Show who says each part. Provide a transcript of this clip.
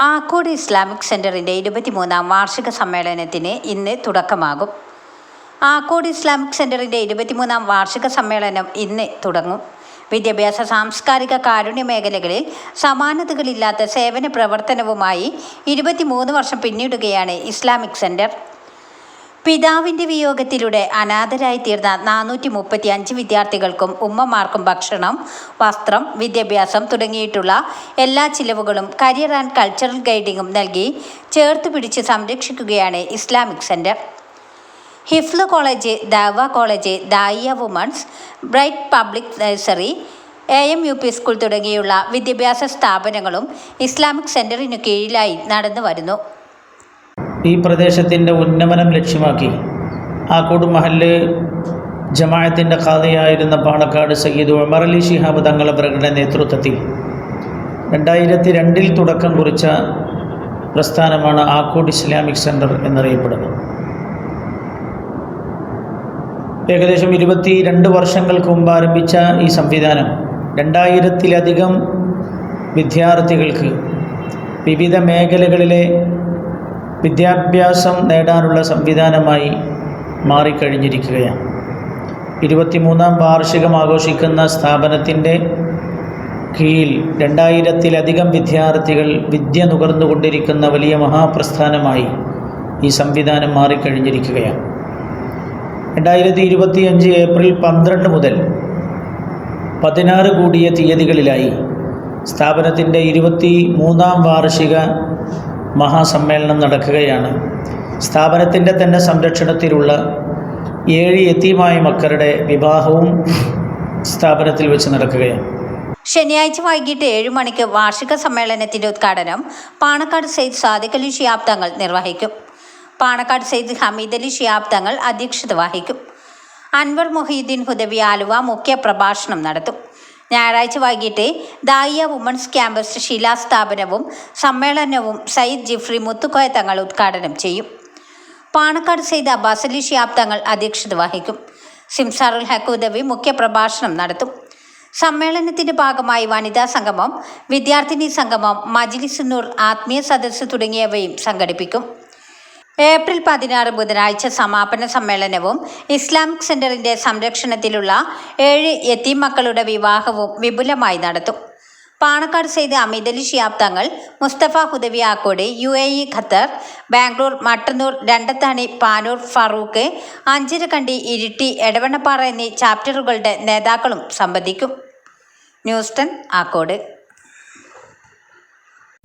Speaker 1: Akkode Islamic സെന്ററിന്റെ ഇരുപത്തിമൂന്നാം വാർഷിക സമ്മേളനത്തിന് ഇന്ന് തുടക്കമാകും. ആക്കോട് ഇസ്ലാമിക് സെന്ററിന്റെ ഇരുപത്തിമൂന്നാം വാർഷിക സമ്മേളനം ഇന്ന് തുടങ്ങും. വിദ്യാഭ്യാസ സാംസ്കാരിക കാരുണ്യ മേഖലകളിൽ സമാനതകളില്ലാത്ത സേവന പ്രവർത്തനവുമായി ഇരുപത്തിമൂന്ന് വർഷം പിന്നിടുകയാണ് ഇസ്ലാമിക് സെന്റർ പിതാവിന്റെ വിയോഗത്തിലൂടെ അനാഥരായി തീർന്ന നാനൂറ്റി മുപ്പത്തി അഞ്ച് വിദ്യാർത്ഥികൾക്കും ഉമ്മമാർക്കും ഭക്ഷണം വസ്ത്രം വിദ്യാഭ്യാസം തുടങ്ങിയിട്ടുള്ള എല്ലാ ചിലവുകളും കരിയർ ആൻഡ് കൾച്ചറൽ ഗൈഡിങ്ങും നൽകി ചേർത്ത് പിടിച്ച് സംരക്ഷിക്കുകയാണ് Islamic centre Hifz college Dawa college Daiya women's bright public nursery A M U P school തുടങ്ങിയുള്ള വിദ്യാഭ്യാസ സ്ഥാപനങ്ങളും ഇസ്ലാമിക് സെന്ററിനു കീഴിലായി നടന്നു വരുന്നു
Speaker 2: ഈ പ്രദേശത്തിന്റെ ഉന്നമനം ലക്ഷ്യമാക്കി. ആക്കോട് മഹല്ല് ജമാഅത്തിന്റെ കാതയായിരുന്ന പാണക്കാട് സയ്യിദ് ഉമർ അലി ഷിഹാബ് തങ്ങളവരുടെ നേതൃത്വത്തിൽ രണ്ടായിരത്തി രണ്ടിൽ തുടക്കം കുറിച്ച പ്രസ്ഥാനമാണ് ആക്കോട് ഇസ്ലാമിക് സെന്റർ എന്നറിയപ്പെടുന്നത്. ഏകദേശം ഇരുപത്തി രണ്ട് വർഷങ്ങൾക്ക് മുമ്പ് ആരംഭിച്ച ഈ സംവിധാനം രണ്ടായിരത്തിലധികം വിദ്യാർത്ഥികൾക്ക് വിവിധ മേഖലകളിലെ വിദ്യാഭ്യാസം നേടാനുള്ള സംവിധാനമായി മാറിക്കഴിഞ്ഞിരിക്കുകയാണ്. ഇരുപത്തിമൂന്നാം വാർഷികം ആഘോഷിക്കുന്ന സ്ഥാപനത്തിന്റെ കീഴിൽ രണ്ടായിരത്തിലധികം വിദ്യാർത്ഥികൾ വിദ്യ നുകർന്നുകൊണ്ടിരിക്കുന്ന വലിയ മഹാപ്രസ്ഥാനമായി ഈ സംവിധാനം മാറിക്കഴിഞ്ഞിരിക്കുകയാണ്. രണ്ടായിരത്തി ഇരുപത്തിയഞ്ച് ഏപ്രിൽ പന്ത്രണ്ട് മുതൽ പതിനാറ് കൂടിയ തീയതികളിലായി സ്ഥാപനത്തിന്റെ ഇരുപത്തി മൂന്നാം വാർഷിക മഹാസമ്മേളനം നടക്കുകയാണ്. സ്ഥാപനത്തിന്റെ തന്നെ സംരക്ഷണത്തിലുള്ള ഏഴ് എത്തിയുമായ മക്കളുടെ വിവാഹവും സ്ഥാപനത്തിൽ വെച്ച് നടക്കുകയാണ്.
Speaker 1: ശനിയാഴ്ച വൈകിട്ട് ഏഴ് മണിക്ക് വാർഷിക സമ്മേളനത്തിന്റെ ഉദ്ഘാടനം പാണക്കാട് സെയ്ദ് സാദിഖ് അലി ഷിയാബ് തങ്ങൾ നിർവഹിക്കും. പാണക്കാട് സെയ്ദ് ഹമീദ് അലി ഷിയാബ് തങ്ങൾ അധ്യക്ഷത വഹിക്കും. അൻവർ മൊഹീദ്ദീൻ ഹുദവി ആലുവ മുഖ്യ പ്രഭാഷണം നടത്തും. ഞായറാഴ്ച വൈകിട്ട് ദായിയ വുമൺസ് ക്യാമ്പസ് ശിലാസ്ഥാപനവും സമ്മേളനവും സയ്യിദ് ജിഫ്രി മുത്തുക്കോയ തങ്ങൾ ഉദ്ഘാടനം ചെയ്യും. പാണക്കാട് സെയ്ദ് അബ്ബാസ് അലി ഷിയാബ് തങ്ങൾ അധ്യക്ഷത വഹിക്കും. സിംസാറുൽ ഹക്കൂദവി മുഖ്യപ്രഭാഷണം നടത്തും. സമ്മേളനത്തിന്റെ ഭാഗമായി വനിതാ സംഗമം വിദ്യാർത്ഥിനി സംഗമം മജ്ലിസ് നൂർ ആത്മീയ സദസ്സ് തുടങ്ങിയവയും സംഘടിപ്പിക്കും. ഏപ്രിൽ പതിനാറ് ബുധനാഴ്ച സമാപന സമ്മേളനവും ഇസ്ലാമിക് സെന്ററിന്റെ സംരക്ഷണത്തിലുള്ള ഏഴ് യത്തീം മക്കളുടെ വിവാഹവും വിപുലമായി നടത്തും. Panakkad Syed Amithali Shihab Thangal Musthafa Hudawi Akkode U A E Qatar Bangalore Mattannur Randathani Panoor Farook Anjarakandi Iritty Edavannappara എന്നീ ചാപ്റ്ററുകളുടെ നേതാക്കളും സംബന്ധിക്കും. ന്യൂസ്റ്റൺ ആക്കോട്.